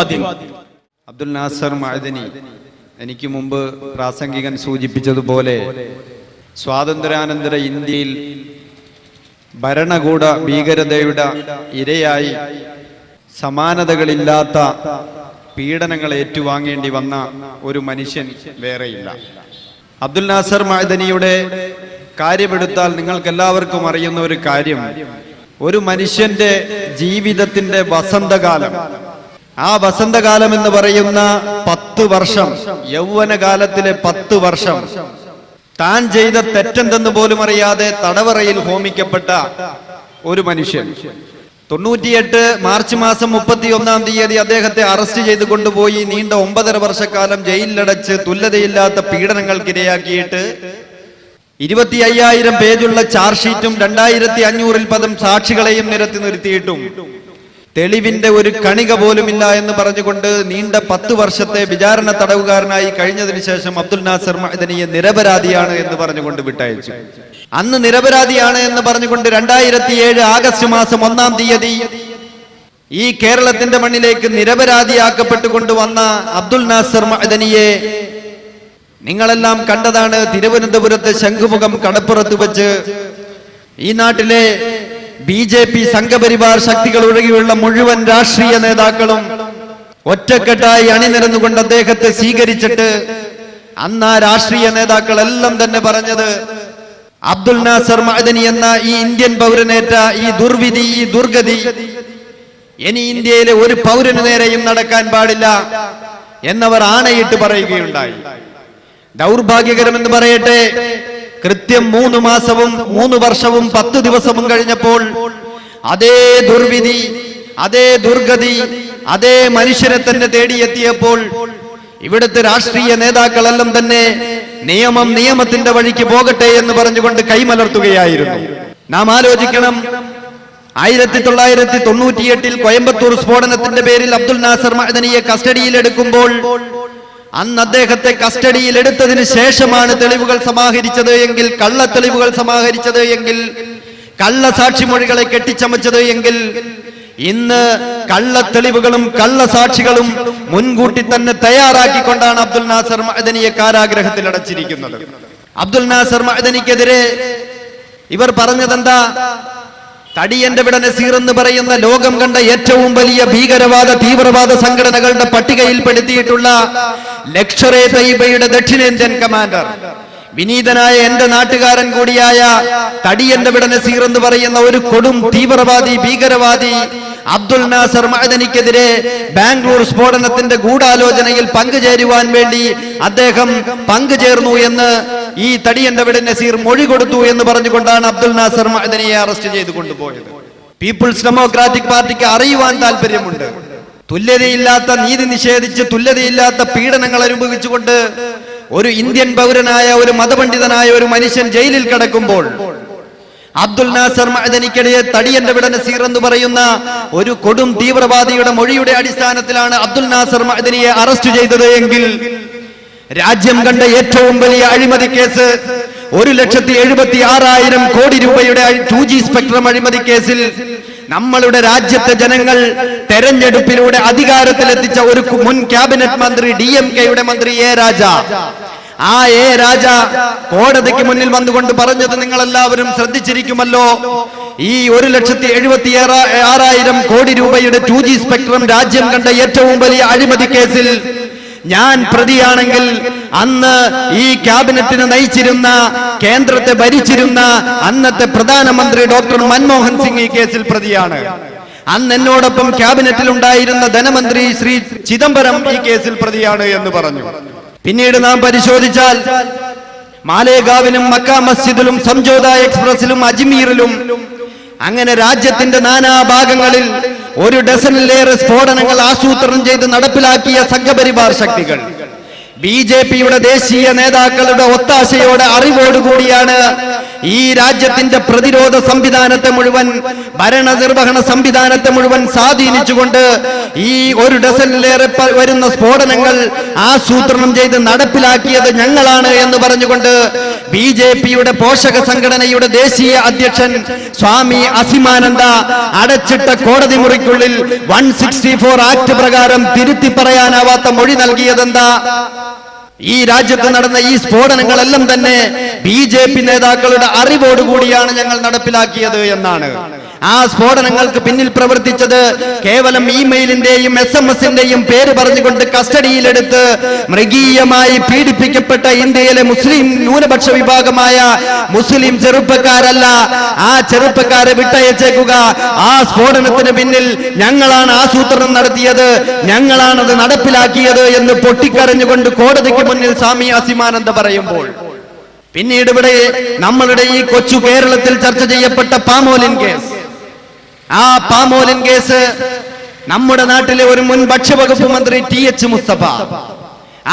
അഭിവാദ്യം അബ്ദുൽ നാസർ മഅദനി എനിക്ക് മുമ്പ് പ്രാസംഗികൻ സൂചിപ്പിച്ചതുപോലെ സ്വാതന്ത്ര്യാനന്തര ഇന്ത്യയിൽ ഭരണകൂട ഭീകരതയുടെ ഇരയായി സമാനതകളില്ലാത്ത പീഡനങ്ങൾ ഏറ്റുവാങ്ങേണ്ടി വന്ന ഒരു മനുഷ്യൻ വേറെയില്ല. അബ്ദുൽ നാസർ മഅദനിയുടെ കാര്യമെടുത്താൽ നിങ്ങൾക്കെല്ലാവർക്കും അറിയുന്ന ഒരു കാര്യം. ഒരു മനുഷ്യന്റെ ജീവിതത്തിന്റെ വസന്തകാലം ആ വസന്തകാലം എന്ന് പറയുന്ന പത്ത് വർഷം യൗവനകാലത്തിലെ പത്ത് വർഷം. താൻ ചെയ്ത തെറ്റെന്തെന്ന് പോലും അറിയാതെ തടവറയിൽ ഹോമിക്കപ്പെട്ട ഒരു മനുഷ്യൻ. തൊണ്ണൂറ്റിയെട്ട് മാർച്ച് മാസം മുപ്പത്തി ഒന്നാം തീയതി അദ്ദേഹത്തെ അറസ്റ്റ് ചെയ്ത് കൊണ്ടുപോയി നീണ്ട ഒമ്പതര വർഷക്കാലം ജയിലിലടച്ച് തുല്യതയില്ലാത്ത പീഡനങ്ങൾക്കിരയാക്കിയിട്ട് ഇരുപത്തി അയ്യായിരം പേജുള്ള ചാർജ് ഷീറ്റും രണ്ടായിരത്തി അഞ്ഞൂറിൽ പദം സാക്ഷികളെയും നിരത്തി നിർത്തിയിട്ടും. തെളിവിന്റെ ഒരു കണിക പോലുമില്ല എന്ന് പറഞ്ഞുകൊണ്ട് നീണ്ട പത്ത് വർഷത്തെ വിചാരണ തടവുകാരനായി കഴിഞ്ഞതിന് ശേഷം അബ്ദുൽ നാസർ മഹദനിയെ നിരപരാധിയാണ് എന്ന് പറഞ്ഞുകൊണ്ട് വിട്ടയച്ചു. അന്ന് നിരപരാധിയാണ് എന്ന് പറഞ്ഞുകൊണ്ട് രണ്ടായിരത്തി ഏഴ് ആഗസ്റ്റ് മാസം ഒന്നാം തീയതി ഈ കേരളത്തിന്റെ മണ്ണിലേക്ക് നിരപരാധിയാക്കപ്പെട്ടുകൊണ്ട് വന്ന അബ്ദുൽ നാസർ മഹദനിയെ നിങ്ങളെല്ലാം കണ്ടതാണ് തിരുവനന്തപുരത്തെ ശംഖുമുഖം കടപ്പുറത്ത് വെച്ച് ഈ നാട്ടിലെ ബി ജെ പി സംഘപരിവാർ ശക്തികൾ ഒഴികെയുള്ള മുഴുവൻ രാഷ്ട്രീയ നേതാക്കളും ഒറ്റക്കെട്ടായി അണിനിരന്നുകൊണ്ട് അദ്ദേഹത്തെ സ്വീകരിച്ചിട്ട് അന്ന് ആ രാഷ്ട്രീയ നേതാക്കളെല്ലാം തന്നെ പറഞ്ഞത് അബ്ദുൽ നാസർ മഅദനി എന്ന ഈ ഇന്ത്യൻ പൗരനേറ്റ ഈ ദുർവിധി ഈ ദുർഗതി. ഇനി ഇന്ത്യയിലെ ഒരു പൗരന് നേരെയും നടക്കാൻ പാടില്ല എന്നവർ ആണയിട്ട് പറയുകയുണ്ടായി. ദൗർഭാഗ്യകരമെന്ന് പറയട്ടെ. കൃത്യം മൂന്ന് മാസവും മൂന്ന് വർഷവും പത്ത് ദിവസവും കഴിഞ്ഞപ്പോൾ അതേ ദുർവിധി അതേ ദുർഗതി അതേ മനുഷ്യരെ തന്നെ തേടിയെത്തിയപ്പോൾ ഇവിടുത്തെ രാഷ്ട്രീയ നേതാക്കളെല്ലാം തന്നെ നിയമം നിയമത്തിന്റെ വഴിക്ക് പോകട്ടെ എന്ന് പറഞ്ഞുകൊണ്ട് കൈമലർത്തുകയായിരുന്നു. നാം ആലോചിക്കണം ആയിരത്തി തൊള്ളായിരത്തി തൊണ്ണൂറ്റിയെട്ടിൽ കോയമ്പത്തൂർ സ്ഫോടനത്തിന്റെ പേരിൽ അബ്ദുൽ നാസർ മഹദനിയെ കസ്റ്റഡിയിൽ എടുക്കുമ്പോൾ അന്ന് അദ്ദേഹത്തെ കസ്റ്റഡിയിൽ എടുത്തതിന് ശേഷമാണ് തെളിവുകൾ സമാഹരിച്ചത് എങ്കിൽ കള്ള തെളിവുകൾ സമാഹരിച്ചത് എങ്കിൽ കള്ള സാക്ഷിമൊഴികളെ കെട്ടിച്ചമച്ചത് എങ്കിൽ ഇന്ന് കള്ള തെളിവുകളും കള്ള സാക്ഷികളും മുൻകൂട്ടി തന്നെ തയ്യാറാക്കിക്കൊണ്ടാണ് അബ്ദുൽ നാസർ മഹദനിയെ കാരാഗ്രഹത്തിൽ അടച്ചിരിക്കുന്നത്. അബ്ദുൽ നാസർ മഹദനിക്കെതിരെ ഇവർ പറഞ്ഞതെന്താ? തടിയന്റെ വിട നസീർ എന്ന് പറയുന്ന ലോകം കണ്ട ഏറ്റവും വലിയ ഭീകരവാദ തീവ്രവാദ സംഘടനകളുടെ പട്ടികയിൽപ്പെടുത്തിയിട്ടുള്ള ലക്ഷറേ തൈബയുടെ ദക്ഷിണേന്ത്യൻ കമാൻഡർ. വിനീതനായ എന്റെ നാട്ടുകാരൻ കൂടിയായ തടിയന്റെ വിട നസീർ എന്ന് പറയുന്ന ഒരു കൊടും തീവ്രവാദി ഭീകരവാദി അബ്ദുൽ നാസർ മഅദനിക്കെതിരെ ബാംഗ്ലൂർ സ്ഫോടനത്തിന്റെ ഗൂഢാലോചനയിൽ പങ്കുചേരുവാൻ വേണ്ടി അദ്ദേഹം പങ്കുചേർന്നു എന്ന് ഈ തടിയന്റെ വീട് നസീർ മൊഴി കൊടുത്തു എന്ന് പറഞ്ഞുകൊണ്ടാണ് അബ്ദുൽ നാസർ മഅദനിയെ അറസ്റ്റ് ചെയ്ത് കൊണ്ടുപോയത്. പീപ്പിൾസ് ഡെമോക്രാറ്റിക് പാർട്ടിക്ക് അറിയുവാൻ താല്പര്യമുണ്ട് തുല്യതയില്ലാത്ത നീതി നിഷേധിച്ച് തുല്യതയില്ലാത്ത പീഡനങ്ങൾ അനുഭവിച്ചുകൊണ്ട് ഒരു ഇന്ത്യൻ പൗരനായ ഒരു മതപണ്ഡിതനായ ഒരു മനുഷ്യൻ ജയിലിൽ കിടക്കുമ്പോൾ അബ്ദുൽ നാസർ മഅദനിക്കിടയെ തടിയന്റെ വിട നസീർ എന്ന് പറയുന്ന ഒരു കൊടും തീവ്രവാദിയുടെ മൊഴിയുടെ അടിസ്ഥാനത്തിലാണ് അബ്ദുൽ നാസർ മഅദനിയെ അറസ്റ്റ് ചെയ്തത് എങ്കിൽ രാജ്യം കണ്ട ഏറ്റവും വലിയ അഴിമതി കേസ് ഒരു ലക്ഷത്തി എഴുപത്തി ആറായിരം കോടി രൂപയുടെ ടു ജി സ്പെക്ട്രം അഴിമതി കേസിൽ നമ്മളുടെ രാജ്യത്തെ ജനങ്ങൾ തെരഞ്ഞെടുപ്പിലൂടെ അധികാരത്തിലെത്തിച്ച ഒരു മുൻ ക്യാബിനറ്റ് മന്ത്രി ഡി എം കെയുടെ മന്ത്രി എ രാജ. ആ എ രാജ കോടതിക്ക് മുന്നിൽ വന്നുകൊണ്ട് പറഞ്ഞത് നിങ്ങൾ എല്ലാവരും ശ്രദ്ധിച്ചിരിക്കുമല്ലോ. ഈ ഒരു ലക്ഷത്തി എഴുപത്തി ആറായിരം കോടി രൂപയുടെ ടു ജി സ്പെക്ട്രം രാജ്യം കണ്ട ഏറ്റവും വലിയ അഴിമതി കേസിൽ ഞാൻ പ്രതിയാണെങ്കിൽ അന്ന് ഈ ക്യാബിനറ്റിനെ നയിച്ചിരുന്ന കേന്ദ്രത്തെ ഭരിച്ചിരുന്ന അന്നത്തെ പ്രധാനമന്ത്രി ഡോക്ടർ മൻമോഹൻ സിംഗ് ഈ കേസിൽ പ്രതിയാണ്. അന്ന് എന്നോടൊപ്പം ക്യാബിനറ്റിൽ ഉണ്ടായിരുന്ന ധനമന്ത്രി ശ്രീ ചിദംബരം ഈ കേസിൽ പ്രതിയാണ് എന്ന് പറഞ്ഞു. പിന്നീട് നാം പരിശോധിച്ചാൽ മാലേഗാവിലും മക്ക മസ്ജിദിലും സംജോത എക്സ്പ്രസിലും അജ്മീറിലും അങ്ങനെ രാജ്യത്തിന്റെ നാനാഭാഗങ്ങളിൽ ഒരു ഡസനിലേറെ സ്ഫോടനങ്ങൾ ആസൂത്രണം ചെയ്ത് നടപ്പിലാക്കിയ സംഘപരിവാർ ശക്തികൾ. ബി ജെ പിയുടെ ദേശീയ നേതാക്കളുടെ ഒത്താശയോടെ അറിവോടുകൂടിയാണ് ഈ രാജ്യത്തിന്റെ പ്രതിരോധ സംവിധാനത്തെ മുഴുവൻ ഭരണ നിർവഹണ സംവിധാനത്തെ മുഴുവൻ സ്വാധീനിച്ചുകൊണ്ട് ഈ ഒരു ഡസനിലേറെ വരുന്ന സ്ഫോടനങ്ങൾ ആസൂത്രണം ചെയ്ത് നടപ്പിലാക്കിയത് ഞങ്ങളാണ് എന്ന് പറഞ്ഞുകൊണ്ട് ബി ജെ പിയുടെ പോഷക സംഘടനയുടെ ദേശീയ അധ്യക്ഷൻ സ്വാമി അസിമാനന്ദ അടച്ചിട്ട കോടതി മുറിക്കുള്ളിൽ വൺ സിക്സ്റ്റി ഫോർ ആക്ട് പ്രകാരം തിരുത്തി പറയാനാവാത്ത മൊഴി നൽകിയതെന്താ? ഈ രാജ്യത്ത് നടന്ന ഈ സ്ഫോടനങ്ങളെല്ലാം തന്നെ ബി ജെ പി നേതാക്കളുടെ അറിവോടുകൂടിയാണ് ഞങ്ങൾ നടപ്പിലാക്കിയത് എന്നാണ്. ആ സ്ഫോടനങ്ങൾക്ക് പിന്നിൽ പ്രവർത്തിച്ചത് കേവലം ഇമെയിലിന്റെയും എസ് എം എസിന്റെയും പേര് പറഞ്ഞുകൊണ്ട് കസ്റ്റഡിയിലെടുത്ത് മൃഗീയമായി പീഡിപ്പിക്കപ്പെട്ട ഇന്ത്യയിലെ മുസ്ലിം ന്യൂനപക്ഷ വിഭാഗമായ മുസ്ലിം ചെറുപ്പക്കാരല്ല ആ ചെറുപ്പക്കാരെ വിട്ടയച്ചേക്കുക. ആ സ്ഫോടനത്തിന് പിന്നിൽ ഞങ്ങളാണ് ആസൂത്രണം നടത്തിയത് ഞങ്ങളാണ് അത് നടപ്പിലാക്കിയത് എന്ന് പൊട്ടിക്കരഞ്ഞുകൊണ്ട് കോടതിക്ക് മുന്നിൽ സ്വാമി അസിമാനന്ദ പറയുമ്പോൾ. പിന്നീട് ഇവിടെ നമ്മളുടെ ഈ കൊച്ചു കേരളത്തിൽ ചർച്ച ചെയ്യപ്പെട്ട പാമോലിൻ കേസ്. ആ പാമോലിൻ കേസ് നമ്മുടെ നാട്ടിലെ ഒരു മുൻ ഭക്ഷ്യവകുപ്പ് മന്ത്രി ടി എച്ച് മുസ്തഫ.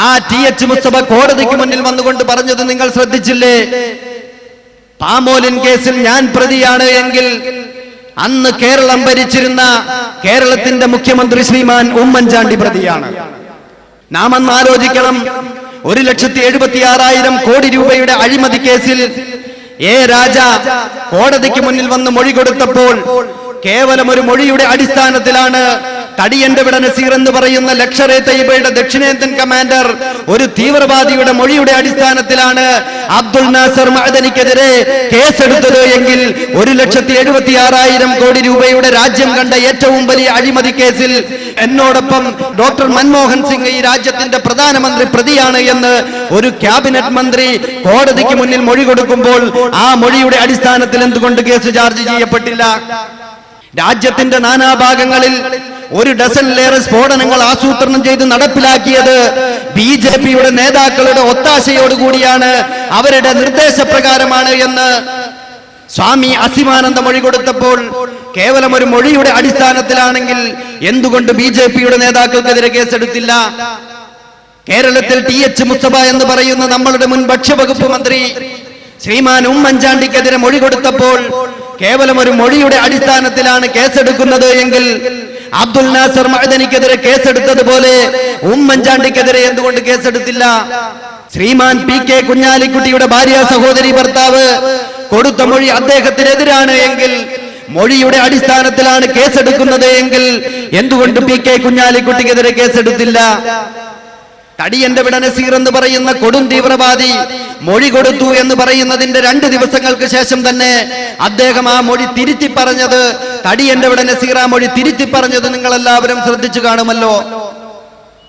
ആ ടി എച്ച് മുസ്തഫ കോടതിക്ക് മുന്നിൽ വന്നുകൊണ്ട് പറഞ്ഞത് നിങ്ങൾ ശ്രദ്ധിച്ചില്ലേ? പാമോലിൻ കേസിൽ ഞാൻ പ്രതിയാണ് എങ്കിൽ അന്ന് കേരളം ഭരിച്ചിരുന്ന കേരളത്തിന്റെ മുഖ്യമന്ത്രി ശ്രീമാൻ ഉമ്മൻചാണ്ടി പ്രതിയാണ്. നാം അന്ന് ആലോചിക്കണം ഒരു ലക്ഷത്തി എഴുപത്തി ആറായിരം കോടി രൂപയുടെ അഴിമതി കേസിൽ എ രാജ കോടതിക്ക് മുന്നിൽ വന്ന് മൊഴി കൊടുത്തപ്പോൾ കേവലം ഒരു മൊഴിയുടെ അടിസ്ഥാനത്തിലാണ് തടിയന്റെ വിട നസീർ എന്ന് പറയുന്ന ലക്ഷറെ തയ്യബയുടെ ദക്ഷിണേന്ത്യൻ കമാൻഡർ ഒരു തീവ്രവാദിയുടെ മൊഴിയുടെ അടിസ്ഥാനത്തിലാണ് അബ്ദുൾ നാസർ മഅദനിക്കെതിരെ കേസെടുത്തത് എങ്കിൽ ഒരു ലക്ഷത്തി എഴുപത്തി ആറായിരം കോടി രൂപയുടെ രാജ്യം കണ്ട ഏറ്റവും വലിയ അഴിമതി കേസിൽ എന്നോടൊപ്പം ഡോക്ടർ മൻമോഹൻ സിംഗ് ഈ രാജ്യത്തിന്റെ പ്രധാനമന്ത്രി പ്രതിയാണ് എന്ന് ഒരു ക്യാബിനറ്റ് മന്ത്രി കോടതിക്ക് മുന്നിൽ മൊഴി കൊടുക്കുമ്പോൾ ആ മൊഴിയുടെ അടിസ്ഥാനത്തിൽ എന്തുകൊണ്ട് കേസ് ചാർജ് ചെയ്യപ്പെട്ടില്ല? രാജ്യത്തിന്റെ നാനാഭാഗങ്ങളിൽ ഒരു ഡസനിലേറെ സ്ഫോടനങ്ങൾ ആസൂത്രണം ചെയ്ത് നടപ്പിലാക്കിയത് ബി ജെ പിയുടെ നേതാക്കളുടെ ഒത്താശയോടുകൂടിയാണ് അവരുടെ നിർദ്ദേശപ്രകാരമാണ് എന്ന് സ്വാമി അസിമാനന്ദ മൊഴി കൊടുത്തപ്പോൾ കേവലം ഒരു മൊഴിയുടെ അടിസ്ഥാനത്തിലാണെങ്കിൽ എന്തുകൊണ്ട് ബി ജെ പിയുടെ നേതാക്കൾക്കെതിരെ കേസെടുത്തില്ല? കേരളത്തിൽ ടി എച്ച് മുസ്തഫ എന്ന് പറയുന്ന നമ്മളുടെ മുൻ ഭക്ഷ്യവകുപ്പ് മന്ത്രി ശ്രീമാൻ ഉമ്മൻചാണ്ടിക്കെതിരെ മൊഴി കൊടുത്തപ്പോൾ കേവലം ഒരു മൊഴിയുടെ അടിസ്ഥാനത്തിലാണ് കേസെടുക്കുന്നത് എങ്കിൽ അബ്ദുൽ നാസർ മഅദനിക്കെതിരെ കേസെടുത്തതുപോലെ ഉമ്മൻചാണ്ടിക്കെതിരെ എന്തുകൊണ്ട് കേസെടുത്തില്ല? ശ്രീമാൻ പി കെ കുഞ്ഞാലിക്കുട്ടിയുടെ ഭാര്യ സഹോദരി ഭർത്താവ് കൊടുത്ത മൊഴി അദ്ദേഹത്തിനെതിരാണ് എങ്കിൽ മൊഴിയുടെ അടിസ്ഥാനത്തിലാണ് കേസെടുക്കുന്നത് എങ്കിൽ എന്തുകൊണ്ട് പി കെ കുഞ്ഞാലിക്കുട്ടിക്കെതിരെ കേസെടുത്തില്ല? തടിയന്റെ വിട നസീർ എന്ന് പറയുന്ന കൊടും തീവ്രവാദി മൊഴി കൊടുത്തു എന്ന് പറയുന്നതിന്റെ രണ്ട് ദിവസങ്ങൾക്ക് ശേഷം തന്നെ അദ്ദേഹം ആ മൊഴി തിരുത്തി പറഞ്ഞത് തടിയന്റെ വിട നസീർ ആ മൊഴി തിരുത്തി പറഞ്ഞത് നിങ്ങൾ എല്ലാവരും ശ്രദ്ധിച്ചു കാണുമല്ലോ.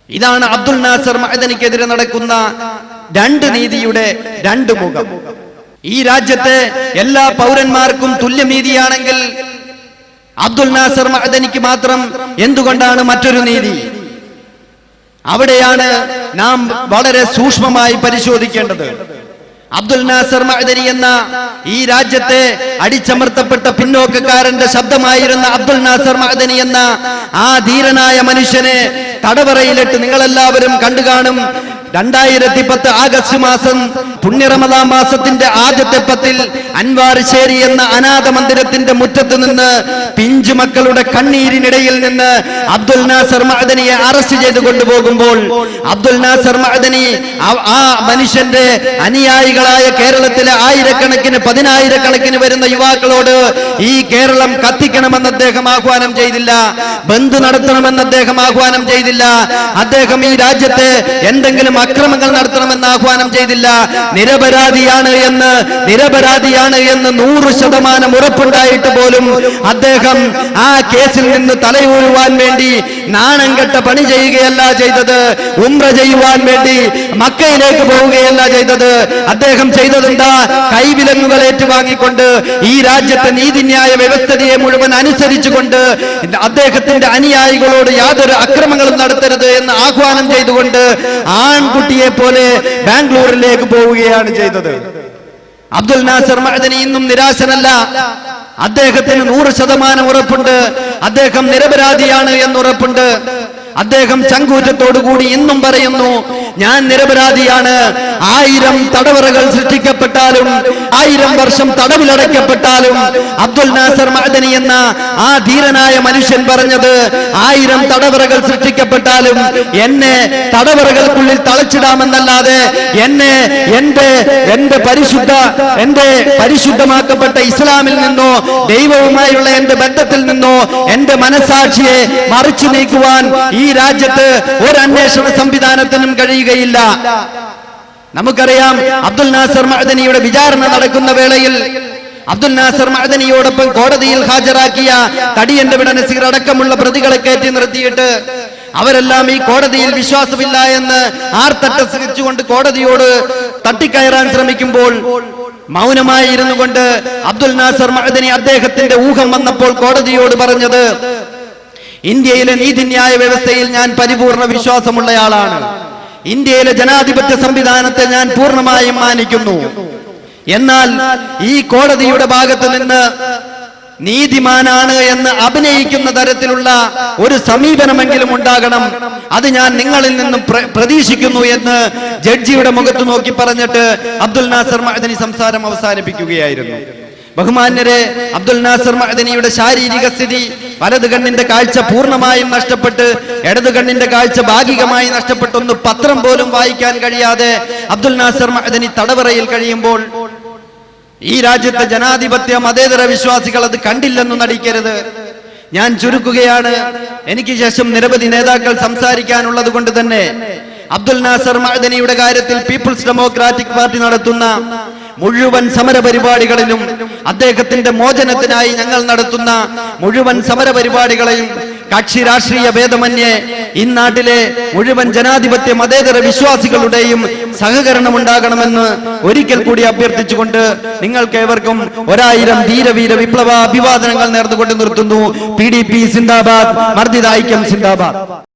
ഇതാണ് അബ്ദുൽ നാസർ മഹദനിക്കെതിരെ നടക്കുന്ന രണ്ട് നീതിയുടെ രണ്ട് മുഖം. ഈ രാജ്യത്തെ എല്ലാ പൗരന്മാർക്കും തുല്യനീതിയാണെങ്കിൽ അബ്ദുൽ നാസർ മഹദനിക്ക് മാത്രം എന്തുകൊണ്ടാണ് മറ്റൊരു നീതി? അവിടെയാണ് നാം വളരെ സൂക്ഷ്മമായി പരിശോധിക്കേണ്ടത്. അബ്ദുൽ നാസർ മഹദരി എന്ന ഈ രാജ്യത്തെ അടിച്ചമർത്തപ്പെട്ട പിന്നോക്കക്കാരന്റെ ശബ്ദമായിരുന്ന അബ്ദുൽ നാസർ മഅദനി എന്ന ആ ധീരനായ മനുഷ്യനെ തടവറയിലിട്ട് നിങ്ങളെല്ലാവരും കണ്ടു കാണും രണ്ടായിരത്തി പത്ത് ആഗസ്റ്റ് മാസം പുണ്യറമദാ മാസത്തിന്റെ ആദ്യത്തെ പത്തിൽ അൻവാർശേരി എന്ന അനാഥ മന്ദിരത്തിന്റെ മുറ്റത്ത് നിന്ന് പിഞ്ചു മക്കളുടെ കണ്ണീരിനിടയിൽ നിന്ന് അബ്ദുൽ നാസർ മഅദനിയെ അറസ്റ്റ് ചെയ്ത് കൊണ്ടുപോകുമ്പോൾ അബ്ദുൽ നാസർ മഅദനി ആ- മനുഷ്യന്റെ അനുയായികളായ കേരളത്തിലെ ആയിരക്കണക്കിന് പതിനായിരക്കണക്കിന് വരുന്ന യുവാക്കളോട് ഈ കേരളം കത്തിക്കണമെന്ന് അദ്ദേഹം ആഹ്വാനം ചെയ്തില്ല ബന്ധു നടത്തണമെന്ന് അദ്ദേഹം ആഹ്വാനം ചെയ്തില്ല. അദ്ദേഹം ഈ രാജ്യത്തെ എന്തെങ്കിലും അക്രമങ്ങൾ നടത്തണമെന്ന് ആഹ്വാനം ചെയ്തില്ല. നിരപരാധിയാണ് എന്ന് നിരപരാധിയാണ് എന്ന് നൂറ് ശതമാനം ഉറപ്പുണ്ടായിട്ട് പോലും അദ്ദേഹം ആ കേസിൽ നിന്ന് തലയൂഴുവാൻ വേണ്ടി നാണം കെട്ട പണി ചെയ്യുകയല്ല ചെയ്തത്. ഉംറ ചെയ്യുവാൻ വേണ്ടി മക്കയിലേക്ക് പോവുകയല്ല ചെയ്തത്. അദ്ദേഹം ചെയ്തതെന്താ? കൈവിലങ്ങുകൾ ഏറ്റുവാങ്ങിക്കൊണ്ട് ഈ രാജ്യത്തെ നീതിന്യായ വ്യവസ്ഥതയെ മുഴുവൻ അനുസരിച്ചുകൊണ്ട് അദ്ദേഹത്തിന്റെ അനുയായികളോട് യാതൊരു അക്രമങ്ങളും നടത്തരുത് എന്ന് ആഹ്വാനം ചെയ്തുകൊണ്ട് ആൺകുട്ടിയെ പോലെ ബാംഗ്ലൂരിലേക്ക് പോവുകയാണ് ചെയ്തത്. അബ്ദുൽ നാസർ മഹദനി ഇന്നും നിരാശനല്ല. അദ്ദേഹത്തിന് നൂറ് ശതമാനം ഉറപ്പുണ്ട്. അദ്ദേഹം നിരപരാധിയാണ് എന്ന് ഉറപ്പുണ്ട്. അദ്ദേഹം ചങ്കൂറ്റത്തോടു കൂടി ഇന്നും പറയുന്നു ഞാൻ നിരപരാധിയാണ്. ആയിരം തടവറകൾ സൃഷ്ടിക്കപ്പെട്ടാലും ആയിരം വർഷം തടവിലടയ്ക്കപ്പെട്ടാലും അബ്ദുൽ നാസർ മഅദനി എന്ന ആ ധീരനായ മനുഷ്യൻ പറഞ്ഞത് ആയിരം തടവറകൾ സൃഷ്ടിക്കപ്പെട്ടാലും എന്നെ തടവറകൾക്കുള്ളിൽ തളച്ചിടാമെന്നല്ലാതെ എന്നെ എന്റെ എന്റെ പരിശുദ്ധ എന്റെ പരിശുദ്ധമാക്കപ്പെട്ട ഇസ്ലാമിൽ നിന്നോ ദൈവവുമായുള്ള എന്റെ ബന്ധത്തിൽ നിന്നോ എന്റെ മനസാക്ഷിയെ മറിച്ചു നീക്കുവാൻ ഈ രാജ്യത്ത് ഒരു അന്വേഷണ സംവിധാനത്തിനും കഴിയുകയില്ല നമുക്കറിയാം അബ്ദുൽ നാസർ മഅദനിയുടെ വിചാരണ നടക്കുന്ന വേളയിൽ അബ്ദുൽ നാസർ മഅദനിയോടൊപ്പം കോടതിയിൽ ഹാജരാക്കിയ തടിയന്റെ വിട നസീർ അടക്കമുള്ള പ്രതികളെ കയറ്റി നിർത്തിയിട്ട് അവരെല്ലാം ഈ കോടതിയിൽ വിശ്വാസമില്ല എന്ന് ആർത്തട്ടസിച്ചുകൊണ്ട് കോടതിയോട് തട്ടിക്കയറാൻ ശ്രമിക്കുമ്പോൾ മൗനമായി ഇരുന്നു കൊണ്ട് അബ്ദുൽ നാസർ മഅദനി അദ്ദേഹത്തിന്റെ ഊഹം വന്നപ്പോൾ കോടതിയോട് പറഞ്ഞത് ഇന്ത്യയിലെ നീതിന്യായ വ്യവസ്ഥയിൽ ഞാൻ പരിപൂർണ വിശ്വാസമുള്ളയാളാണ്. ഇന്ത്യയിലെ ജനാധിപത്യ സംവിധാനത്തെ ഞാൻ പൂർണമായും മാനിക്കുന്നു. എന്നാൽ ഈ കോടതിയുടെ ഭാഗത്ത് നിന്ന് നീതിമാനാണ് എന്ന് അഭിനയിക്കുന്ന തരത്തിലുള്ള ഒരു സമീപനമെങ്കിലും ഉണ്ടാകണം. അത് ഞാൻ നിങ്ങളിൽ നിന്നും പ്രതീക്ഷിക്കുന്നു എന്ന് ജഡ്ജിയുടെ മുഖത്ത് നോക്കി പറഞ്ഞിട്ട് അബ്ദുൽ നാസർ മഅദനി സംസാരം അവസാനിപ്പിക്കുകയായിരുന്നു. ബഹുമാന്യരെ അബ്ദുൽ നാസർ മഅദനിയുടെ ശാരീരിക സ്ഥിതി വലത് കണ്ണിന്റെ കാഴ്ച പൂർണമായും നഷ്ടപ്പെട്ട് ഇടത് കണ്ണിന്റെ കാഴ്ച ഭാഗികമായി നഷ്ടപ്പെട്ട് ഒന്ന് പത്രം പോലും വായിക്കാൻ കഴിയാതെ അബ്ദുൽ നാസർ മഅദനി തടവറയിൽ കഴിയുമ്പോൾ ഈ രാജ്യത്തെ ജനാധിപത്യ മതേതര വിശ്വാസികൾ അത് കണ്ടില്ലെന്ന് നടിക്കരുത്. ഞാൻ ചുരുക്കുകയാണ്. എനിക്ക് ശേഷം നിരവധി നേതാക്കൾ സംസാരിക്കാനുള്ളത് കൊണ്ട് തന്നെ അബ്ദുൽ നാസർ മഅദനിയുടെ കാര്യത്തിൽ പീപ്പിൾസ് ഡെമോക്രാറ്റിക് പാർട്ടി നടത്തുന്ന മുഴുവൻ സമര പരിപാടികളിലും അദ്ദേഹത്തിന്റെ മോചനത്തിനായി ഞങ്ങൾ നടത്തുന്ന മുഴുവൻ സമര പരിപാടികളെയും കക്ഷി രാഷ്ട്രീയ ഭേദമന്യേ ഇന്നാട്ടിലെ മുഴുവൻ ജനാധിപത്യ മതേതര വിശ്വാസികളുടെയും സഹകരണം ഉണ്ടാകണമെന്ന് ഒരിക്കൽ കൂടി അഭ്യർത്ഥിച്ചുകൊണ്ട് നിങ്ങൾക്ക് ഏവർക്കും ഒരായിരം ധീരവീര വിപ്ലവ അഭിവാദനങ്ങൾ നേർന്നുകൊണ്ട് നിർത്തുന്നു. പി ഡി പി സിന്ദാബാദ് മർദ്ദിത സിന്ദാബാദ്.